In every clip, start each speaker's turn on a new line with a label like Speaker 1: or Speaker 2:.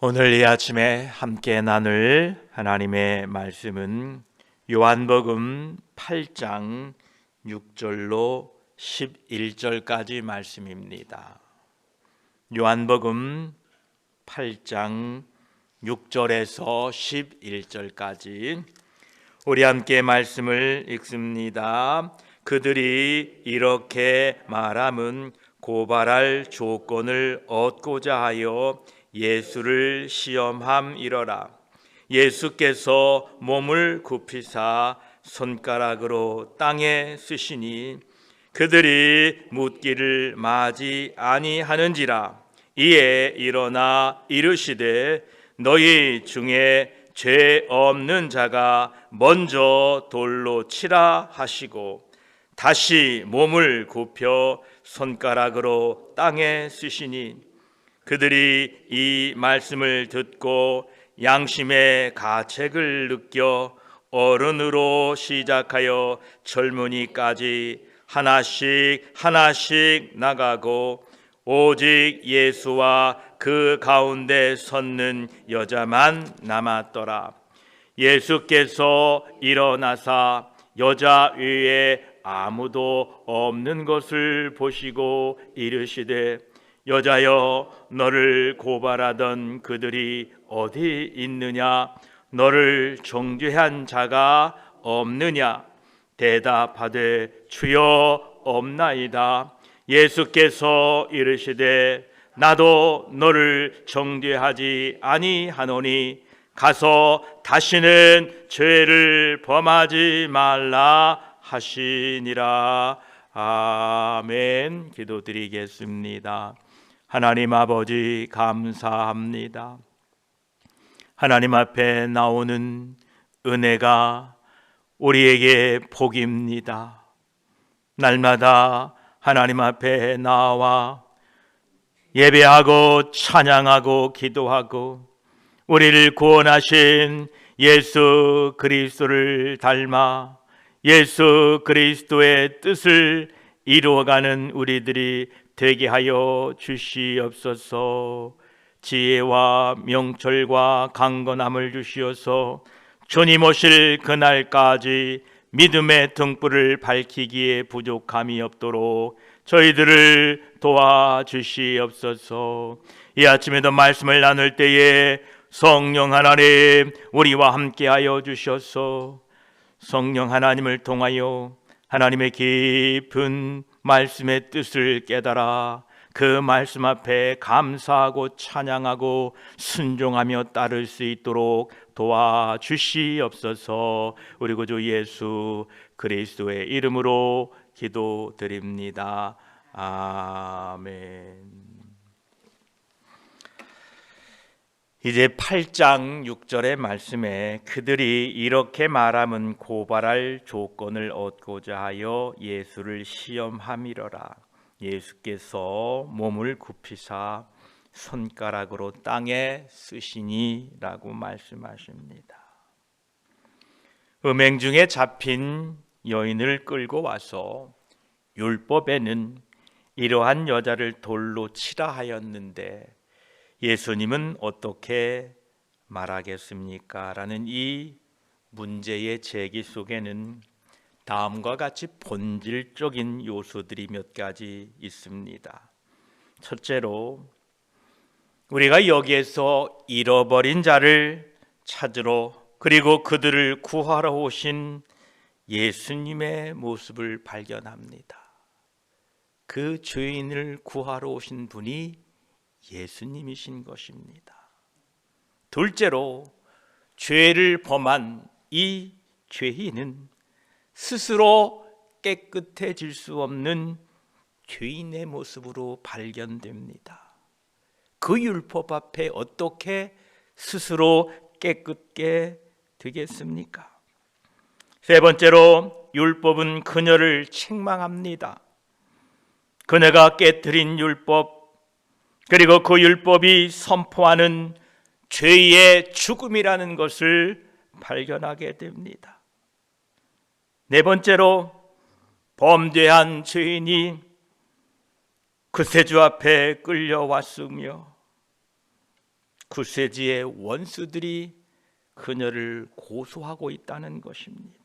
Speaker 1: 오늘 이 아침에 함께 나눌 하나님의 말씀은 요한복음 8장 6절로 11절까지 말씀입니다. 요한복음 8장 6절에서 11절까지 우리 함께 말씀을 읽습니다. 그들이 이렇게 말함은 고발할 조건을 얻고자 하여 예수를 시험함이러라. 예수께서 몸을 굽히사 손가락으로 땅에 쓰시니 그들이 묻기를 마지 아니하는지라 이에 일어나 이르시되 너희 중에 죄 없는 자가 먼저 돌로 치라 하시고 다시 몸을 굽혀 손가락으로 땅에 쓰시니 그들이 이 말씀을 듣고 양심의 가책을 느껴 어른으로 시작하여 젊은이까지 하나씩 하나씩 나가고 오직 예수와 그 가운데 섰는 여자만 남았더라. 예수께서 일어나사 여자 위에 아무도 없는 것을 보시고 이르시되 여자여 너를 고발하던 그들이 어디 있느냐? 너를 정죄한 자가 없느냐? 대답하되 주여 없나이다. 예수께서 이르시되 나도 너를 정죄하지 아니하노니 가서 다시는 죄를 범하지 말라 하시니라. 아멘. 기도드리겠습니다. 하나님 아버지 감사합니다. 하나님 앞에 나오는 은혜가 우리에게 복입니다. 날마다 하나님 앞에 나와 예배하고 찬양하고 기도하고 우리를 구원하신 예수 그리스도를 닮아 예수 그리스도의 뜻을 이루어가는 우리들이 되게 하여 주시옵소서. 지혜와 명철과 강건함을 주시어서 주님 오실 그날까지 믿음의 등불을 밝히기에 부족함이 없도록 저희들을 도와주시옵소서. 이 아침에도 말씀을 나눌 때에 성령 하나님 우리와 함께하여 주셔서 성령 하나님을 통하여 하나님의 깊은 말씀의 뜻을 깨달아 그 말씀 앞에 감사하고 찬양하고 순종하며 따를 수 있도록 도와주시옵소서. 우리 구주 예수 그리스도의 이름으로 기도드립니다. 아멘. 이제 8장 6절의 말씀에 그들이 이렇게 말함은 고발할 조건을 얻고자 하여 예수를 시험함이러라. 예수께서 몸을 굽히사 손가락으로 땅에 쓰시니라고 말씀하십니다. 음행 중에 잡힌 여인을 끌고 와서 율법에는 이러한 여자를 돌로 치라 하였는데 예수님은 어떻게 말하겠습니까? 라는 이 문제의 제기 속에는 다음과 같이 본질적인 요소들이 몇 가지 있습니다. 첫째로 우리가 여기에서 잃어버린 자를 찾으러 그리고 그들을 구하러 오신 예수님의 모습을 발견합니다. 그 죄인을 구하러 오신 분이 예수님이신 것입니다. 둘째로 죄를 범한 이 죄인은 스스로 깨끗해질 수 없는 죄인의 모습으로 발견됩니다. 그 율법 앞에 어떻게 스스로 깨끗게 되겠습니까? 세 번째로 율법은 그녀를 책망합니다. 그녀가 깨뜨린 율법 그리고 그 율법이 선포하는 죄의 죽음이라는 것을 발견하게 됩니다. 네 번째로 범죄한 죄인이 그세주 앞에 끌려왔으며 구세주의 원수들이 그녀를 고소하고 있다는 것입니다.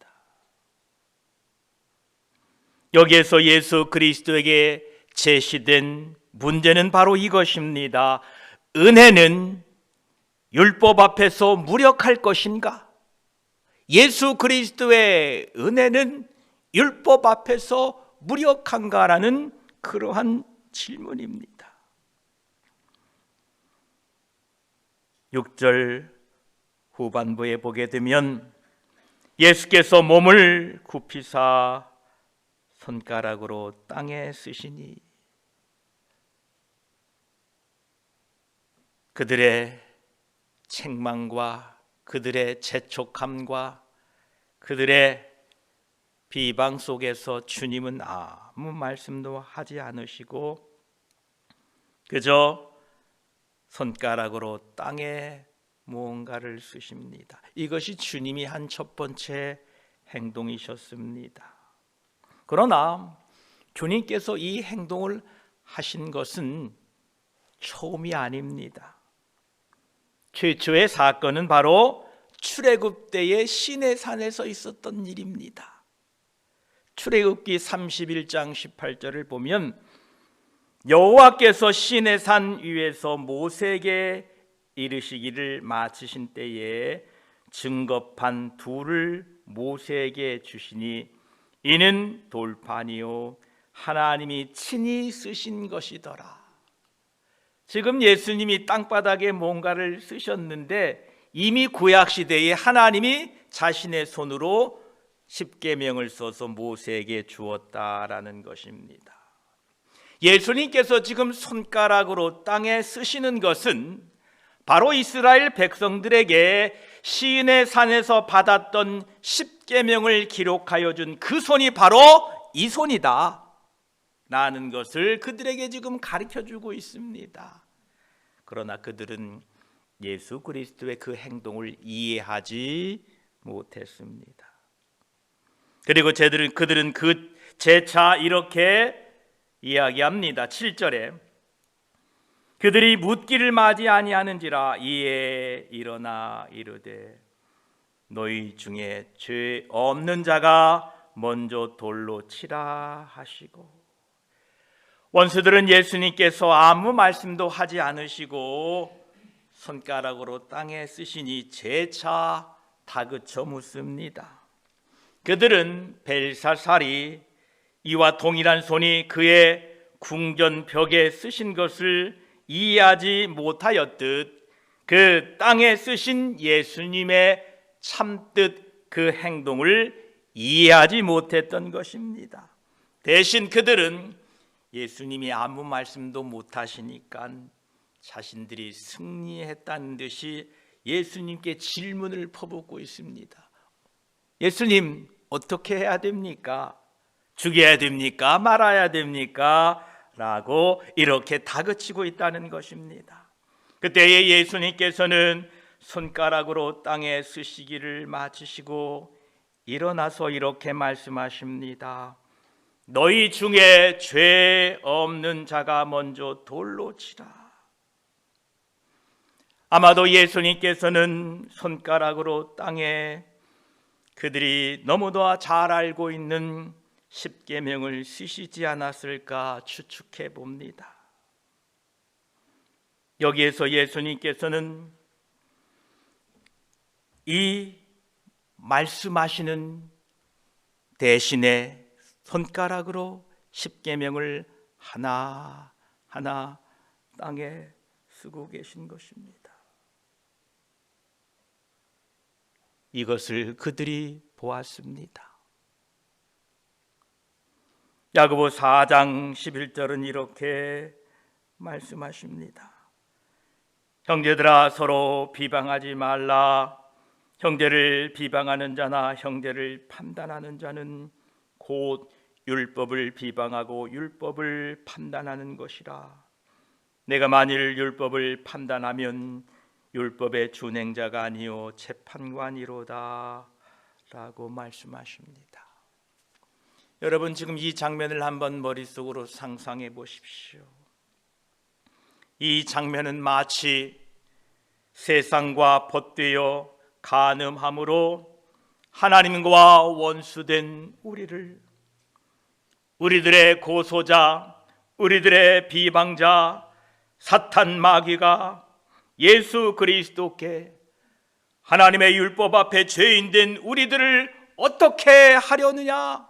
Speaker 1: 여기에서 예수 그리스도에게 제시된 문제는 바로 이것입니다. 은혜는 율법 앞에서 무력할 것인가? 예수 그리스도의 은혜는 율법 앞에서 무력한가라는 그러한 질문입니다. 6절 후반부에 보게 되면 예수께서 몸을 굽히사 손가락으로 땅에 쓰시니 그들의 책망과 그들의 재촉함과 그들의 비방 속에서 주님은 아무 말씀도 하지 않으시고 그저 손가락으로 땅에 무언가를 쓰십니다. 이것이 주님이 한 첫 번째 행동이셨습니다. 그러나 주님께서 이 행동을 하신 것은 처음이 아닙니다. 최초의 사건은 바로 출애굽 때의 시내 산에서 있었던 일입니다. 출애굽기 31장 18절을 보면 여호와께서 시내 산 위에서 모세에게 이르시기를 마치신 때에 증거판 둘을 모세에게 주시니 이는 돌판이요 하나님이 친히 쓰신 것이더라. 지금 예수님이 땅바닥에 뭔가를 쓰셨는데 이미 구약 시대에 하나님이 자신의 손으로 십계명을 써서 모세에게 주었다라는 것입니다. 예수님께서 지금 손가락으로 땅에 쓰시는 것은 바로 이스라엘 백성들에게 시인의 산에서 받았던 십계명을 기록하여 준 그 손이 바로 이 손이다. 라는 것을 그들에게 지금 가르쳐 주고 있습니다. 그러나 그들은 예수 그리스도의 그 행동을 이해하지 못했습니다. 그리고 쟤들은 그들은 그 재차 이렇게 이야기합니다. 7절에 그들이 묻기를 맞이 아니하는지라 이에 일어나 이르되 너희 중에 죄 없는 자가 먼저 돌로 치라 하시고 원수들은 예수님께서 아무 말씀도 하지 않으시고 손가락으로 땅에 쓰시니 재차 다그쳐 묻습니다. 그들은 벨사살이 이와 동일한 손이 그의 궁전 벽에 쓰신 것을 이해하지 못하였듯 그 땅에 쓰신 예수님의 참뜻 그 행동을 이해하지 못했던 것입니다. 대신 그들은 예수님이 아무 말씀도 못 하시니까 자신들이 승리했다는 듯이 예수님께 질문을 퍼붓고 있습니다. 예수님, 어떻게 해야 됩니까? 죽여야 됩니까? 말아야 됩니까? 라고 이렇게 다그치고 있다는 것입니다. 그때에 예수님께서는 손가락으로 땅에 쓰시기를 마치시고 일어나서 이렇게 말씀하십니다. 너희 중에 죄 없는 자가 먼저 돌로 치라. 아마도 예수님께서는 손가락으로 땅에 그들이 너무도 잘 알고 있는 십계명을 쓰시지 않았을까 추측해 봅니다. 여기에서 예수님께서는 이 말씀하시는 대신에 손가락으로 십계명을 하나 하나 땅에 쓰고 계신 것입니다. 이것을 그들이 보았습니다. 야고보 4장 11절은 이렇게 말씀하십니다. 형제들아 서로 비방하지 말라. 형제를 비방하는 자나 형제를 판단하는 자는 곧 율법을 비방하고 율법을 판단하는 것이라. 내가 만일 율법을 판단하면 율법의 준행자가 아니요 재판관이로다. 라고 말씀하십니다. 여러분 지금 이 장면을 한번 머릿속으로 상상해 보십시오. 이 장면은 마치 세상과 벗되어 간음함으로 하나님과 원수된 우리를 우리들의 고소자, 우리들의 비방자, 사탄 마귀가 예수 그리스도께 하나님의 율법 앞에 죄인된 우리들을 어떻게 하려느냐?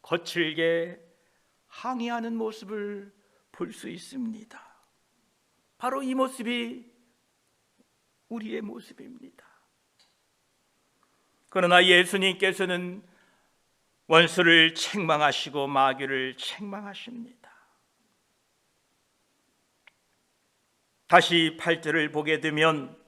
Speaker 1: 거칠게 항의하는 모습을 볼 수 있습니다. 바로 이 모습이 우리의 모습입니다. 그러나 예수님께서는 원수를 책망하시고 마귀를 책망하십니다. 다시 8절을 보게 되면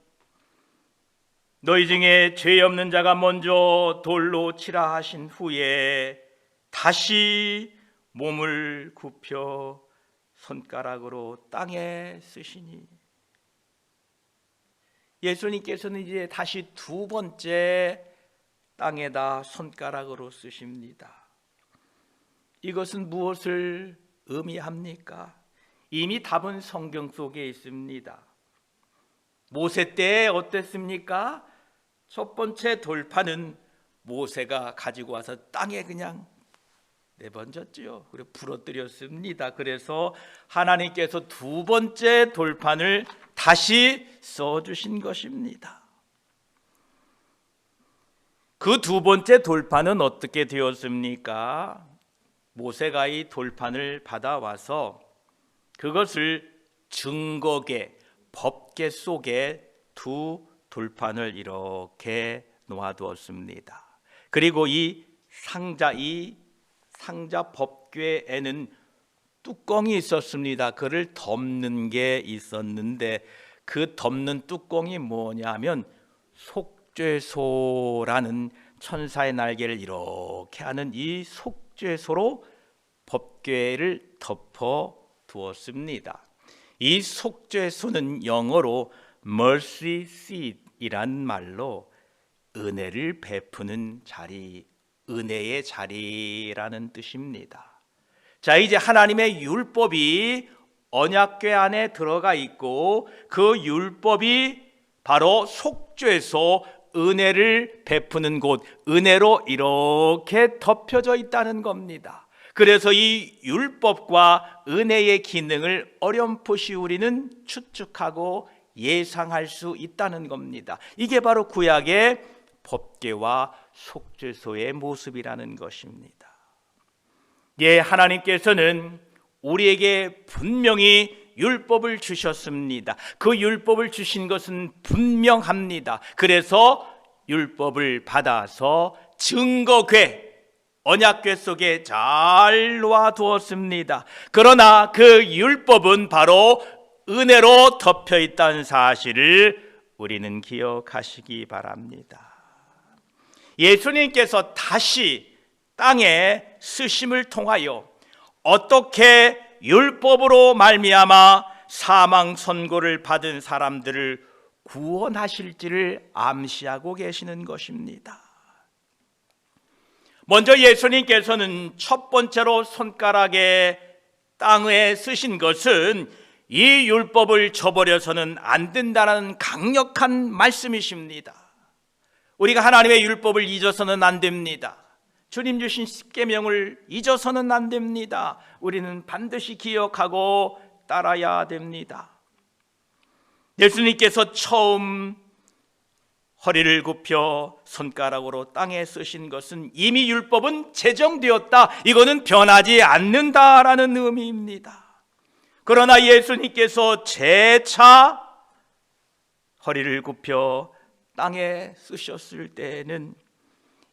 Speaker 1: 너희 중에 죄 없는 자가 먼저 돌로 치라 하신 후에 다시 몸을 굽혀 손가락으로 땅에 쓰시니 예수님께서는 이제 다시 두 번째 땅에다 손가락으로 쓰십니다. 이것은 무엇을 의미합니까? 이미 답은 성경 속에 있습니다. 모세 때 어땠습니까? 첫 번째 돌판은 모세가 가지고 와서 땅에 그냥 내번졌지요. 그리고 부러뜨렸습니다. 그래서 하나님께서 두 번째 돌판을 다시 써 주신 것입니다. 그 두 번째 돌판은 어떻게 되었습니까? 모세가 이 돌판을 받아와서 그것을 증거계, 법계 속에 두 돌판을 이렇게 놓아두었습니다. 그리고 이 상자, 이 상자 법궤에는 뚜껑이 있었습니다. 그를 덮는 게 있었는데 그 덮는 뚜껑이 뭐냐면 속 죄소라는 천사의 날개를 이렇게 하는 이 속죄소로 법궤를 덮어 두었습니다. 이 속죄소는 영어로 mercy seat이란 말로 은혜를 베푸는 자리, 은혜의 자리라는 뜻입니다. 자, 이제 하나님의 율법이 언약궤 안에 들어가 있고 그 율법이 바로 속죄소 은혜를 베푸는 곳, 은혜로 이렇게 덮여져 있다는 겁니다. 그래서 이 율법과 은혜의 기능을 어렴풋이 우리는 추측하고 예상할 수 있다는 겁니다. 이게 바로 구약의 법계와 속죄소의 모습이라는 것입니다. 예, 하나님께서는 우리에게 분명히 율법을 주셨습니다. 그 율법을 주신 것은 분명합니다. 그래서 율법을 받아서 증거궤 언약궤 속에 잘 놓아두었습니다. 그러나 그 율법은 바로 은혜로 덮여 있다는 사실을 우리는 기억하시기 바랍니다. 예수님께서 다시 땅에 쓰심을 통하여 어떻게 율법으로 말미암아 사망 선고를 받은 사람들을 구원하실지를 암시하고 계시는 것입니다. 먼저 예수님께서는 첫 번째로 손가락에 땅에 쓰신 것은 이 율법을 저버려서는 안 된다는 강력한 말씀이십니다. 우리가 하나님의 율법을 잊어서는 안 됩니다. 주님 주신 십계명을 잊어서는 안 됩니다. 우리는 반드시 기억하고 따라야 됩니다. 예수님께서 처음 허리를 굽혀 손가락으로 땅에 쓰신 것은 이미 율법은 제정되었다. 이거는 변하지 않는다라는 의미입니다. 그러나 예수님께서 재차 허리를 굽혀 땅에 쓰셨을 때에는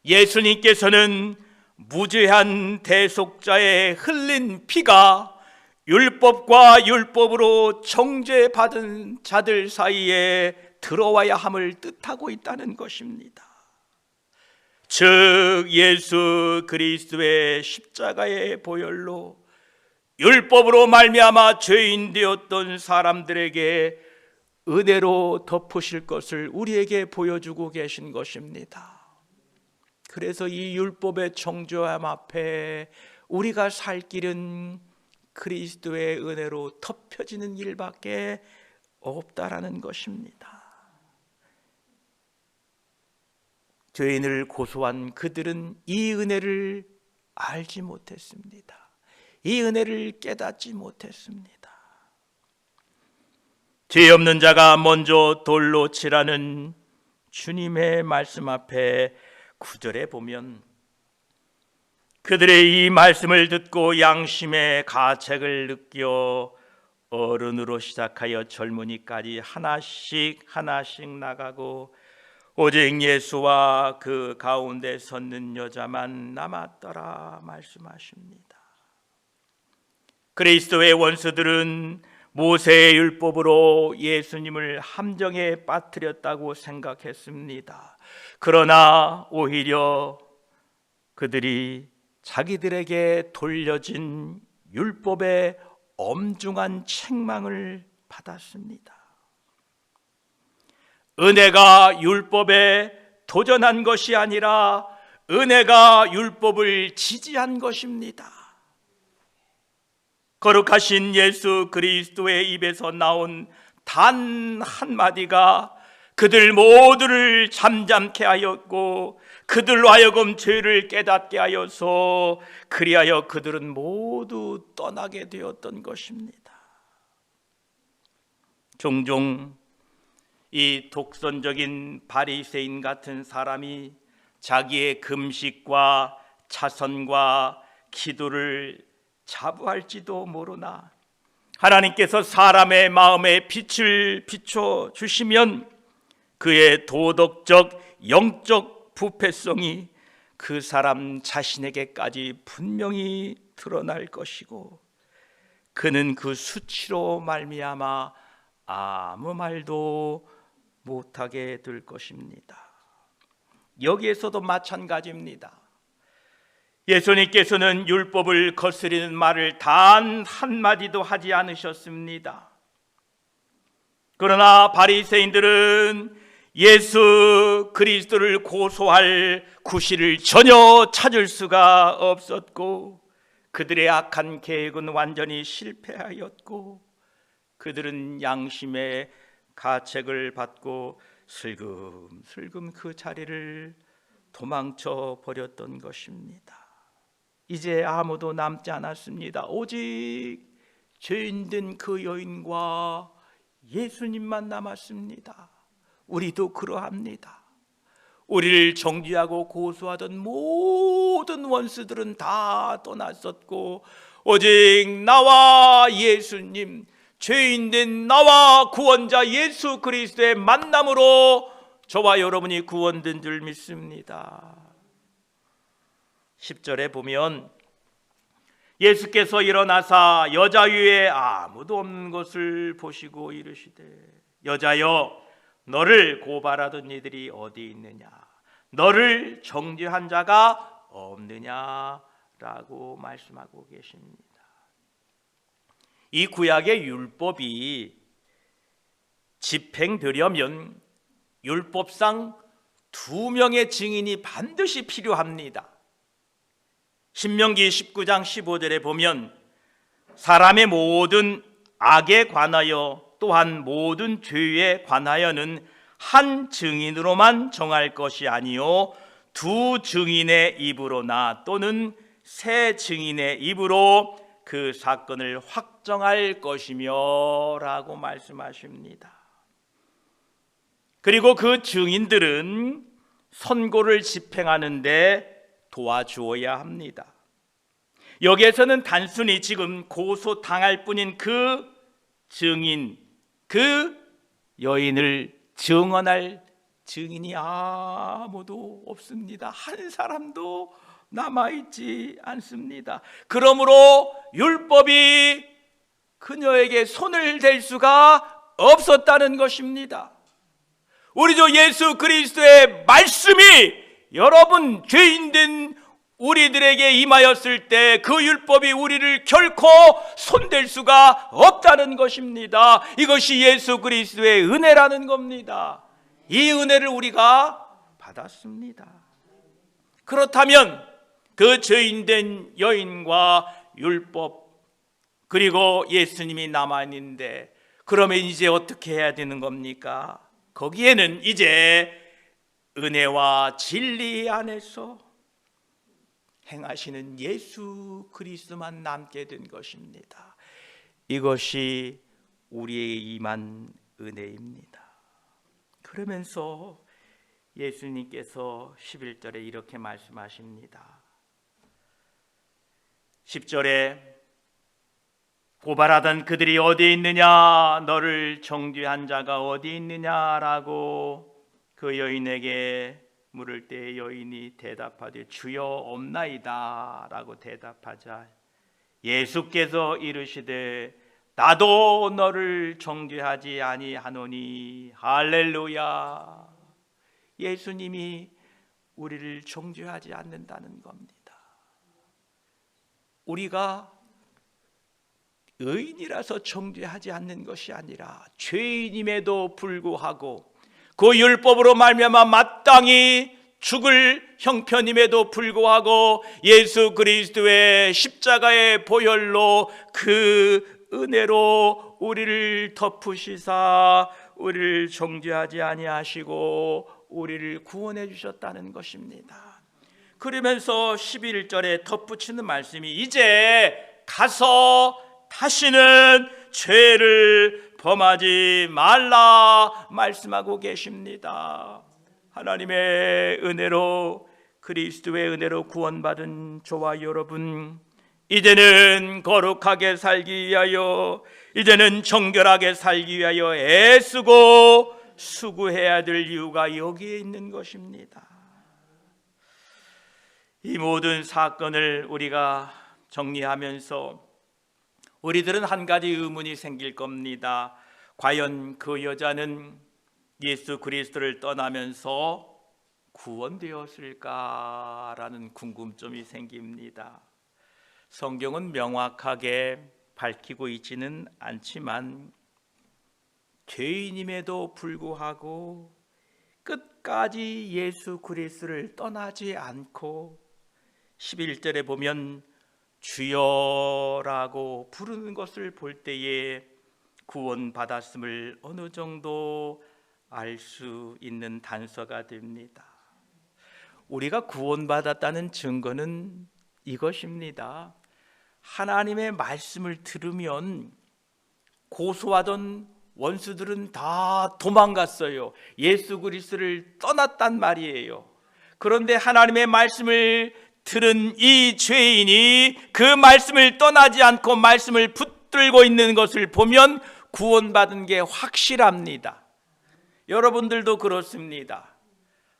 Speaker 1: 예수님께서는 무죄한 대속자의 흘린 피가 율법과 율법으로 정죄받은 자들 사이에 들어와야 함을 뜻하고 있다는 것입니다. 즉 예수 그리스도의 십자가의 보혈로 율법으로 말미암아 죄인 되었던 사람들에게 은혜로 덮으실 것을 우리에게 보여주고 계신 것입니다. 그래서 이 율법의 정죄함 앞에 우리가 살 길은 그리스도의 은혜로 덮여지는 일밖에 없다라는 것입니다. 죄인을 고소한 그들은 이 은혜를 알지 못했습니다. 이 은혜를 깨닫지 못했습니다. 죄 없는 자가 먼저 돌로 치라는 주님의 말씀 앞에 구절에 보면 그들의 이 말씀을 듣고 양심의 가책을 느껴 어른으로 시작하여 젊은이까지 하나씩 하나씩 나가고 오직 예수와 그 가운데 섰는 여자만 남았더라 말씀하십니다. 그리스도의 원수들은 모세의 율법으로 예수님을 함정에 빠뜨렸다고 생각했습니다. 그러나 오히려 그들이 자기들에게 돌려진 율법의 엄중한 책망을 받았습니다. 은혜가 율법에 도전한 것이 아니라 은혜가 율법을 지지한 것입니다. 거룩하신 예수 그리스도의 입에서 나온 단 한마디가 그들 모두를 잠잠케 하였고 그들로 하여금 죄를 깨닫게 하여서 그리하여 그들은 모두 떠나게 되었던 것입니다. 종종 이 독선적인 바리새인 같은 사람이 자기의 금식과 차선과 기도를 자부할지도 모르나 하나님께서 사람의 마음에 빛을 비춰 주시면 그의 도덕적 영적 부패성이 그 사람 자신에게까지 분명히 드러날 것이고 그는 그 수치로 말미암아 아무 말도 못하게 될 것입니다. 여기에서도 마찬가지입니다. 예수님께서는 율법을 거스리는 말을 단 한마디도 하지 않으셨습니다. 그러나 바리새인들은 예수 그리스도를 고소할 구실을 전혀 찾을 수가 없었고 그들의 악한 계획은 완전히 실패하였고 그들은 양심의 가책을 받고 슬금슬금 그 자리를 도망쳐 버렸던 것입니다. 이제 아무도 남지 않았습니다. 오직 죄인 된 그 여인과 예수님만 남았습니다. 우리도 그러합니다. 우리를 정죄하고 고소하던 모든 원수들은 다 떠났었고 오직 나와 예수님 죄인된 나와 구원자 예수 그리스도의 만남으로 저와 여러분이 구원된 줄 믿습니다. 10절에 보면 예수께서 일어나사 여자 위에 아무도 없는 것을 보시고 이르시되 여자여 너를 고발하던 이들이 어디 있느냐 너를 정죄한 자가 없느냐라고 말씀하고 계십니다. 이 구약의 율법이 집행되려면 율법상 두 명의 증인이 반드시 필요합니다. 신명기 19장 15절에 보면 사람의 모든 악에 관하여 또한 모든 죄에 관하여는 한 증인으로만 정할 것이 아니요 두 증인의 입으로나 또는 세 증인의 입으로 그 사건을 확정할 것이며라고 말씀하십니다. 그리고 그 증인들은 선고를 집행하는데 도와주어야 합니다. 여기에서는 단순히 지금 고소 당할 뿐인 그 증인, 그 여인을 증언할 증인이 아무도 없습니다. 한 사람도 남아있지 않습니다. 그러므로 율법이 그녀에게 손을 댈 수가 없었다는 것입니다. 우리 주 예수 그리스도의 말씀이 여러분 죄인 된 우리들에게 임하였을 때 그 율법이 우리를 결코 손댈 수가 없다는 것입니다. 이것이 예수 그리스도의 은혜라는 겁니다. 이 은혜를 우리가 받았습니다. 그렇다면 그 죄인된 여인과 율법 그리고 예수님이 남아 있는데 그러면 이제 어떻게 해야 되는 겁니까? 거기에는 이제 은혜와 진리 안에서 행하시는 예수 그리스도만 남게 된 것입니다. 이것이 우리에게 임한 은혜입니다. 그러면서 예수님께서 11절에 이렇게 말씀하십니다. 10절에 고발하던 그들이 어디 있느냐 너를 정죄한 자가 어디 있느냐라고 그 여인에게 물을 때 여인이 대답하되 주여 없나이다라고 대답하자 예수께서 이르시되 나도 너를 정죄하지 아니하노니 할렐루야 예수님이 우리를 정죄하지 않는다는 겁니다. 우리가 의인이라서 정죄하지 않는 것이 아니라 죄인임에도 불구하고 그 율법으로 말미암아 마 땅히 죽을 형편임에도 불구하고 예수 그리스도의 십자가의 보혈로 그 은혜로 우리를 덮으시사 우리를 정죄하지 아니하시고 우리를 구원해 주셨다는 것입니다. 그러면서 11절에 덧붙이는 말씀이 이제 가서 다시는 죄를 범하지 말라 말씀하고 계십니다. 하나님의 은혜로 그리스도의 은혜로 구원받은 저와 여러분 이제는 거룩하게 살기 위하여 이제는 정결하게 살기 위하여 애쓰고 수고해야 될 이유가 여기에 있는 것입니다. 이 모든 사건을 우리가 정리하면서 우리들은 한 가지 의문이 생길 겁니다. 과연 그 여자는 예수 그리스도를 떠나면서 구원되었을까라는 궁금점이 생깁니다. 성경은 명확하게 밝히고 있지는 않지만 죄인임에도 불구하고 끝까지 예수 그리스도를 떠나지 않고 11절에 보면 주여라고 부르는 것을 볼 때에 구원받았음을 어느 정도 알 수 있는 단서가 됩니다. 우리가 구원받았다는 증거는 이것입니다. 하나님의 말씀을 들으면 고소하던 원수들은 다 도망갔어요. 예수 그리스도를 떠났단 말이에요. 그런데 하나님의 말씀을 들은 이 죄인이 그 말씀을 떠나지 않고 말씀을 붙들고 있는 것을 보면 구원받은 게 확실합니다. 여러분들도 그렇습니다.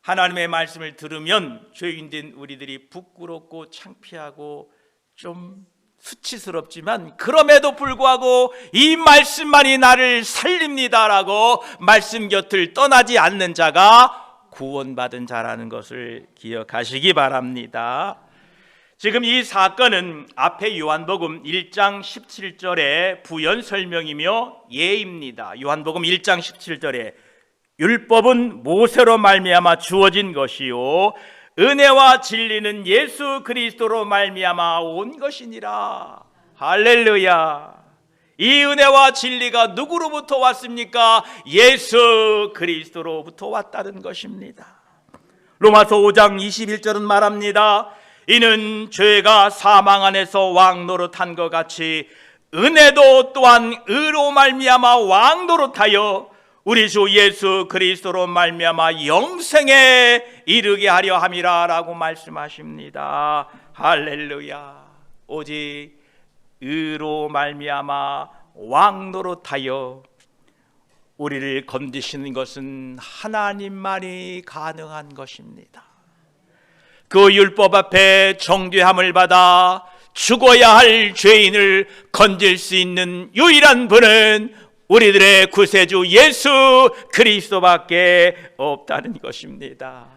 Speaker 1: 하나님의 말씀을 들으면 죄인된 우리들이 부끄럽고 창피하고 좀 수치스럽지만 그럼에도 불구하고 이 말씀만이 나를 살립니다라고 말씀 곁을 떠나지 않는 자가 구원받은 자라는 것을 기억하시기 바랍니다. 지금 이 사건은 앞에 요한복음 1장 17절의 부연 설명이며 예입니다. 요한복음 1장 17절에 율법은 모세로 말미암아 주어진 것이요 은혜와 진리는 예수 그리스도로 말미암아 온 것이니라. 할렐루야. 이 은혜와 진리가 누구로부터 왔습니까? 예수 그리스도로부터 왔다는 것입니다. 로마서 5장 21절은 말합니다. 이는 죄가 사망 안에서 왕 노릇한 것 같이 은혜도 또한 의로 말미암아 왕 노릇하여 우리 주 예수 그리스도로 말미암아 영생에 이르게 하려 함이라라고 말씀하십니다. 할렐루야. 오직 의로 말미암아 왕노릇하여 우리를 건지시는 것은 하나님만이 가능한 것입니다. 그 율법 앞에 정죄함을 받아 죽어야 할 죄인을 건질 수 있는 유일한 분은 우리들의 구세주 예수 그리스도밖에 없다는 것입니다.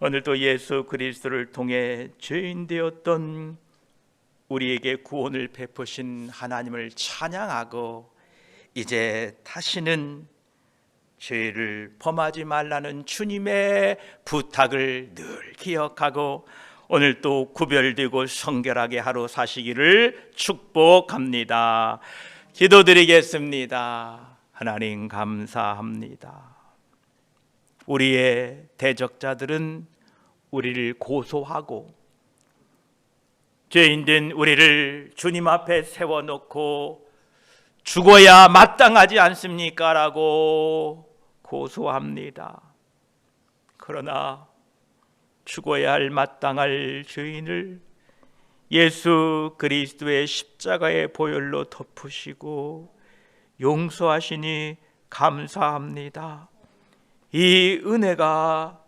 Speaker 1: 오늘도 예수 그리스도를 통해 죄인 되었던 우리에게 구원을 베푸신 하나님을 찬양하고 이제 다시는 죄를 범하지 말라는 주님의 부탁을 늘 기억하고 오늘 또 구별되고 성결하게 하루 사시기를 축복합니다. 기도드리겠습니다. 하나님 감사합니다. 우리의 대적자들은 우리를 고소하고 죄인된 우리를 주님 앞에 세워놓고 죽어야 마땅하지 않습니까? 라고 고소합니다. 그러나 죽어야 할 마땅할 죄인을 예수 그리스도의 십자가의 보혈로 덮으시고 용서하시니 감사합니다. 이 은혜가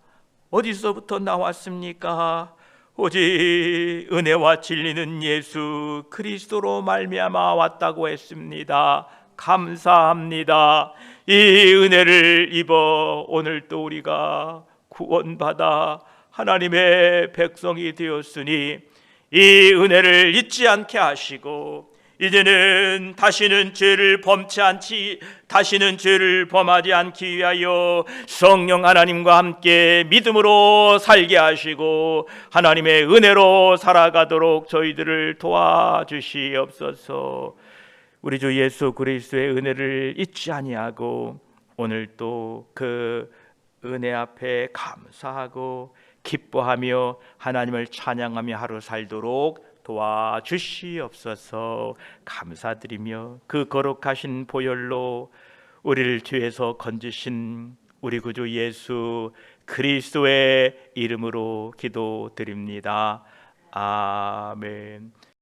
Speaker 1: 어디서부터 나왔습니까? 오직 은혜와 진리는 예수 그리스도로 말미암아 왔다고 했습니다. 감사합니다. 이 은혜를 입어 오늘 또 우리가 구원받아 하나님의 백성이 되었으니 이 은혜를 잊지 않게 하시고 이제는 다시는 죄를 범치 않지 다시는 죄를 범하지 않기 위하여 성령 하나님과 함께 믿음으로 살게 하시고 하나님의 은혜로 살아가도록 저희들을 도와주시옵소서. 우리 주 예수 그리스도의 은혜를 잊지 아니하고 오늘 또 그 은혜 앞에 감사하고 기뻐하며 하나님을 찬양하며 하루 살도록 도와주시옵소서 감사드리며 그 거룩하신 보혈로 우리를 죄에서 건지신 우리 구주 예수 그리스도의 이름으로 기도드립니다. 아멘.